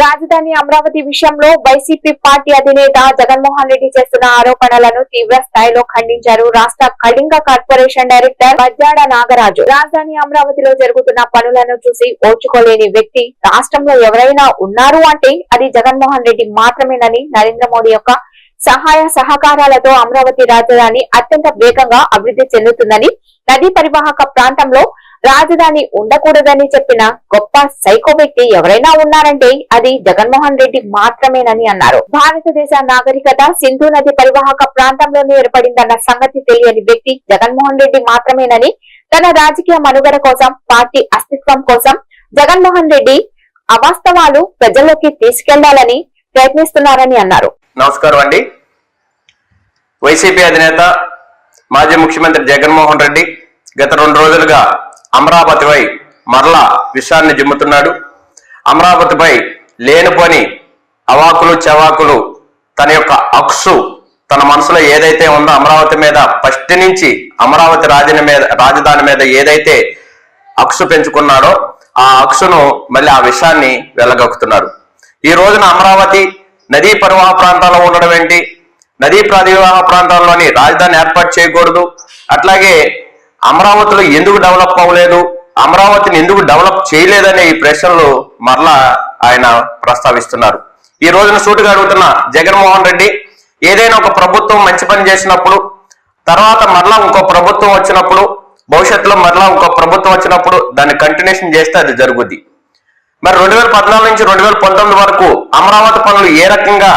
రాజధాని అమరావతి విషయంలో YCP party అధినేత జగన్మోహన్ రెడ్డి చేస్తున్న ఆరోపణలను తీవ్ర స్థాయిలో ఖండించారు రాష్ట్ర కళింగ కార్పొరేషన్ డైరెక్టర్ బజ్జాడ నాగరాజు. రాజధాని అమరావతిలో జరుగుతున్న పనులను చూసి ఓర్చుకోలేని వ్యక్తి రాష్ట్రంలో ఎవరైనా ఉన్నారు అంటే అది జగన్మోహన్ రెడ్డి మాత్రమేనని నరేంద్ర మోడీ యొక్క సహాయ సహకారాలతో అమరావతి రాజధాని అత్యంత వేగంగా అభివృద్ధి చెందుతుందని నదీ పరివాహక ప్రాంతంలో రాజధాని ఉండకూడదని చెప్పిన గొప్ప సైకో వ్యక్తి ఎవరైనా ఉన్నారంటే అది జగన్మోహన్ రెడ్డి మాత్రమేనని అన్నారు. భారతదేశ నాగరికత సింధు నది పరివాహక ప్రాంతంలోనే ఏర్పడిందన్న సంగతి తెలియని వ్యక్తి జగన్మోహన్ రెడ్డి మాత్రమేనని తన రాజకీయ మనుగడ కోసం పార్టీ అస్తిత్వం కోసం జగన్మోహన్ రెడ్డి అవాస్తవాలు ప్రజల్లోకి తీసుకెళ్ళాలని ప్రయత్నిస్తున్నారని అన్నారు. నమస్కారం అండి. వైసీపీ అధినేత మాజీ ముఖ్యమంత్రి జగన్మోహన్ రెడ్డి గత రెండు రోజులుగా అమరావతిపై మరలా విషయాన్ని జిమ్ముతున్నాడు. అమరావతిపై లేనిపోని అవాకులు చవాకులు తన యొక్క అక్సు తన మనసులో ఏదైతే ఉందో అమరావతి మీద ఫస్ట్ నుంచి అమరావతి రాజధాని మీద రాజధాని మీద ఏదైతే అక్సు పెంచుకున్నాడో ఆ అక్సును మళ్ళీ ఆ విషయాన్ని వెళ్ళగక్కుతున్నారు ఈ రోజున అమరావతి నదీ పరివాహ ప్రాంతాల్లో ఉండడం ఏంటి? నదీ పరివాహ ప్రాంతాల్లోని రాజధాని ఏర్పాటు చేయకూడదు. అట్లాగే అమరావతిలో ఎందుకు డెవలప్ అవ్వలేదు? అమరావతిని ఎందుకు డెవలప్ చేయలేదనే ఈ ప్రశ్నలు మరలా ఆయన ప్రస్తావిస్తున్నారు. ఈ రోజున సూటుగా అడుగుతున్న జగన్మోహన్ రెడ్డి ఏదైనా ఒక ప్రభుత్వం మంచి పని చేసినప్పుడు తర్వాత మరలా ఇంకో ప్రభుత్వం వచ్చినప్పుడు భవిష్యత్తులో మరలా ఇంకో ప్రభుత్వం వచ్చినప్పుడు దాన్ని కంటిన్యూషన్ చేస్తే అది జరుగుద్ది. మరి రెండు వేల పద్నాలుగు నుంచి రెండు వేల పంతొమ్మిది వరకు అమరావతి పనులు ఏ రకంగా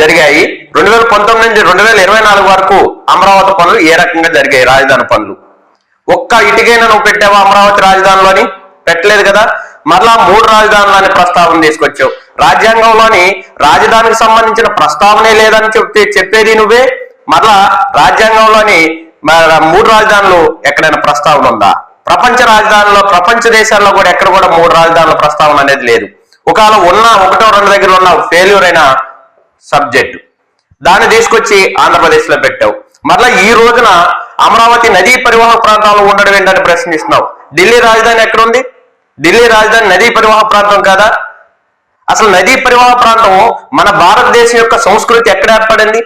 జరిగాయి? రెండు వేల పంతొమ్మిది నుంచి రెండు వేల ఇరవై నాలుగు వరకు అమరావతి పనులు ఏ రకంగా జరిగాయి? రాజధాని పనులు. ఒక్క ఇటుకైనా నువ్వు పెట్టావా అమరావతి రాజధానిలోని? పెట్టలేదు కదా. మరలా మూడు రాజధానులని ప్రస్తావన తీసుకొచ్చావు. రాజ్యాంగంలోని రాజధానికి సంబంధించిన ప్రస్తావనే లేదని చెప్తే చెప్పేది నువ్వే? మరలా రాజ్యాంగంలోని మూడు రాజధానులు ఎక్కడైనా ప్రస్తావన ఉందా? ప్రపంచ రాజధానిలో ప్రపంచ దేశాల్లో కూడా ఎక్కడ కూడా మూడు రాజధానుల ప్రస్తావన అనేది లేదు. ఒకవేళ ఉన్న ఒకటో రెండు దగ్గర ఉన్న ఫెయిల్యూర్ అయిన సబ్జెక్టు దాన్ని తీసుకొచ్చి ఆంధ్రప్రదేశ్లో పెట్టావు. మరలా ఈ రోజున అమరావతి నదీ పరివాహ ప్రాంతంలో ఉండడం ఏంటని ప్రశ్నిస్తున్నావు ఢిల్లీ రాజధాని ఎక్కడుంది? ఢిల్లీ రాజధాని నదీ పరివాహ ప్రాంతం కాదా? అసలు నదీ పరివాహ ప్రాంతం మన భారతదేశం యొక్క సంస్కృతి ఎక్కడ ఏర్పడింది?